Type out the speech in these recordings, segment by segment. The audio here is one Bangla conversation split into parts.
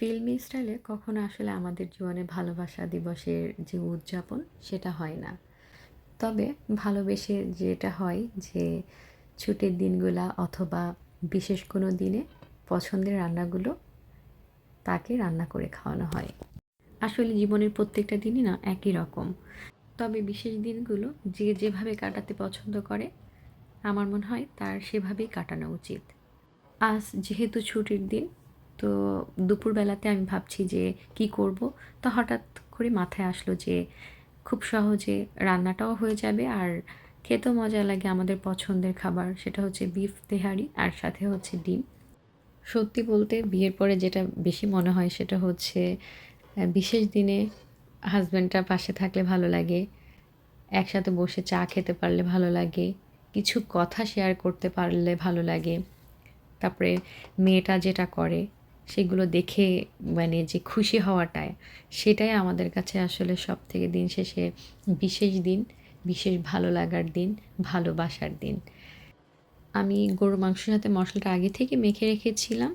ফিল্মি স্টাইলে কখনো আসলে আমাদের জীবনে ভালোবাসা দিবসের যে উদযাপন সেটা হয় না। তবে ভালোবেসে যেটা হয় যে ছুটির দিনগুলা অথবা বিশেষ কোনো দিনে পছন্দের রান্নাগুলো তাকে রান্না করে খাওয়ানো হয়। আসলে জীবনের প্রত্যেকটা দিনই না একই রকম। তবে বিশেষ দিনগুলো যে যেভাবে কাটাতে পছন্দ করে, আমার মনে হয় তার সেভাবেই কাটানো উচিত। আজ যেহেতু ছুটির দিন তো দুপুরবেলাতে আমি ভাবছি যে কি করব। তো হঠাৎ করে মাথায় আসলো যে খুব সহজে রান্নাটাও হয়ে যাবে আর খেতেও মজা লাগে আমাদের পছন্দের খাবার। সেটা হচ্ছে বিফ তেহারি আর সাথে হচ্ছে ডিম। সত্যি বলতে বিয়ের পরে যেটা বেশি মনে হয় সেটা হচ্ছে বিশেষ দিনে হাজব্যান্ডটা পাশে থাকলে ভালো লাগে, একসাথে বসে চা খেতে পারলে ভালো লাগে, কিছু কথা শেয়ার করতে পারলে ভালো লাগে, তারপরে মেয়েটা যেটা করে সেগুলো দেখে মানে যে খুশি হওয়াটায়, সেটাই আমাদের কাছে আসলে সব থেকে দিন শেষে বিশেষ দিন, বিশেষ ভালো লাগার দিন, ভালোবাসার দিন। আমি গরুর মাংসের সাথে মশলাটা আগে থেকে মেখে রেখেছিলাম,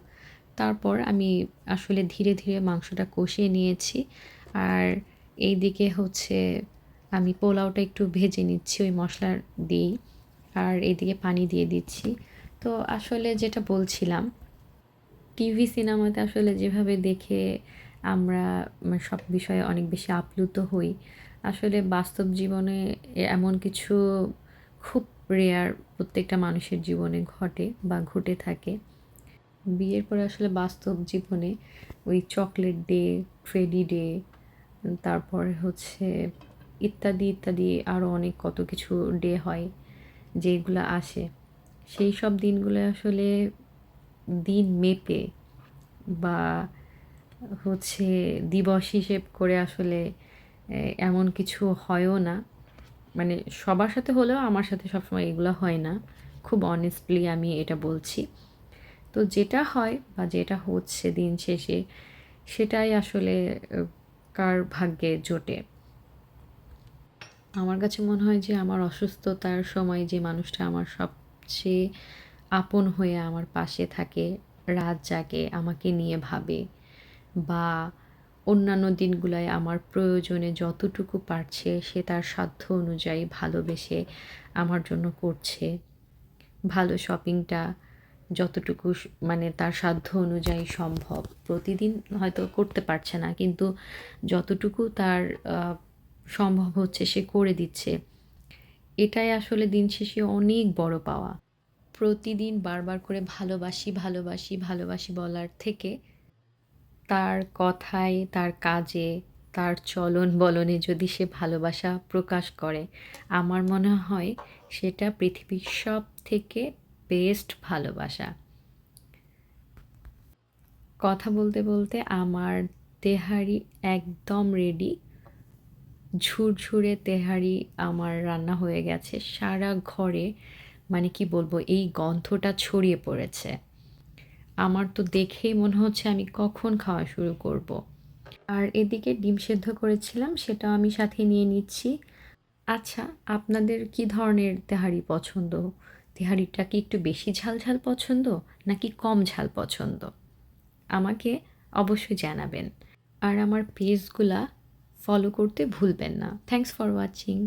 তারপর আমি আসলে ধীরে ধীরে মাংসটা কষিয়ে নিয়েছি। আর এই দিকে হচ্ছে আমি পোলাওটা একটু ভেজে নিচ্ছি, ওই মশলা দিয়েই। আর এদিকে পানি দিয়ে দিচ্ছি। তো আসলে যেটা বলছিলাম টিভি সিনেমাতে আসলে যেভাবে দেখে আমরা মানে সব বিষয়ে অনেক বেশি আপ্লুত হই, আসলে বাস্তব জীবনে এমন কিছু খুব রেয়ার প্রত্যেকটা মানুষের জীবনে ঘটে বা ঘটে থাকে। বিয়ের পরে আসলে বাস্তব জীবনে ওই চকলেট ডে ফ্রেডি ডে তারপরে হচ্ছে ইত্যাদি ইত্যাদি আরও অনেক কত কিছু ডে হয় যেগুলো আসে। সেই সব দিনগুলো আসলে দিন মেপে বা হচ্ছে দিবস হিসেব করে আসলে এমন কিছু হয়ও না। মানে সবার সাথে হলেও আমার সাথে সবসময় এগুলো হয় না। খুব অনেস্টলি আমি এটা বলছি। তো যেটা হয় বা যেটা হচ্ছে দিন শেষে, সেটাই আসলে কার ভাগ্যে জোটে। আমার কাছে মনে হয় যে আমার অসুস্থতার সময় যে মানুষটা আমার সবচেয়ে আপন হয়ে আমার পাশে থাকে, রাত জাগে আমাকে নিয়ে ভাবে বা অন্যান্য দিনগুলোয় আমার প্রয়োজনে যতটুকু পারছে সে তার সাধ্য অনুযায়ী ভালোবেসে আমার জন্য করছে। ভালো শপিংটা যতটুকু মানে তার সাধ্য অনুযায়ী সম্ভব। প্রতিদিন হয়তো করতে পারছে না, কিন্তু যতটুকু তার সম্ভব হচ্ছে সে করে দিচ্ছে। এটাই আসলে দিন শেষে অনেক বড় পাওয়া। প্রতিদিন বারবার করে ভালোবাসি ভালোবাসি ভালোবাসি বলার থেকে তার কথায়, তার কাজে, তার চলন বলনে যদি সে ভালোবাসা প্রকাশ করে, আমার মনে হয় সেটা পৃথিবীর সব থেকে বেস্ট ভালোবাসা। কথা বলতে বলতে আমার তেহারি একদম রেডি ঝুরঝুরে তেহারি আমার রান্না হয়ে গেছে। সারা ঘরে মানে কি বলব, এই গন্ধটা ছড়িয়ে পড়েছে। আমার তো দেখেই মনে হচ্ছে আমি কখন খাওয়া শুরু করব। আর এদিকে ডিম সেদ্ধ করেছিলাম, সেটাও আমি সাথে নিয়ে নিচ্ছি। আচ্ছা আপনাদের কি ধরনের তেহারি পছন্দ? তেহারিটা কি একটু বেশি ঝাল ঝাল পছন্দ, নাকি কম ঝাল পছন্দ? আমাকে অবশ্যই জানাবেন। আর আমার পেজগুলা ফলো করতে ভুলবেন না। Thanks for watching